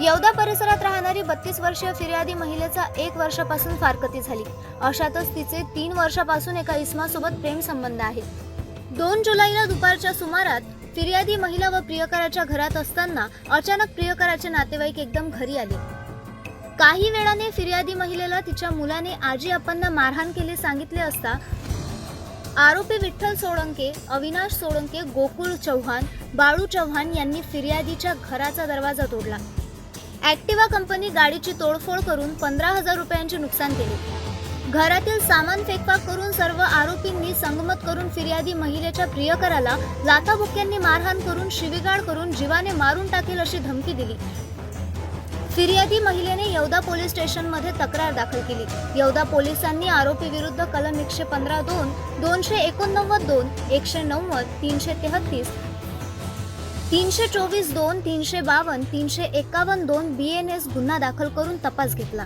येवदा परिसरात राहणारी बत्तीस वर्षीय फिर्यादी महिलेचा एक वर्षापासून फारकती झाली. अशातच तिचे तीन वर्षापासून एका इस्मासोबत प्रेमसंबंध आहेत दोन जुलैला दुपारच्या सुमारात फिर्यादी महिला व प्रियकराच्या घरात असताना अचानक प्रियकराचे नातेवाईक एकदम घरी आले. काही वेळाने फिर्यादी महिलेला तिच्या मुलाने आजी आपांना मारहाण केले सांगितले असता आरोपी विठ्ठल सोळंके अविनाश सोळंके गोकुळ चव्हाण बाळू चव्हाण यांनी फिर्यादीच्या घराचा दरवाजा तोडला. ॲक्टिवा कंपनी गाडीची तोडफोड करून पंधरा हजार रुपयांचे नुकसान केले. घरातील सामान फेकफाक करून सर्व आरोपींनी संगमत करून फिर्यादी महिलेच्या प्रियकराला लाथाबुक्यांनी मारहाण करून शिवीगाळ करून जीवाने मारून टाकेल अशी धमकी दिली. फिर्यादी महिलेने येवदा पोलीस स्टेशनमध्ये तक्रार दाखल केली. येवदा पोलिसांनी आरोपी विरुद्ध कलम एकशे पंधरा दोन दोनशे एकोणनव्वद दोन एकशे नव्वद तीनशे तेहतीस तीनशे चोवीस दोन तीनशे बावन्न तीनशे एकावन्न दोन बी एन एस गुन्हा दाखल करून तपास घेतला.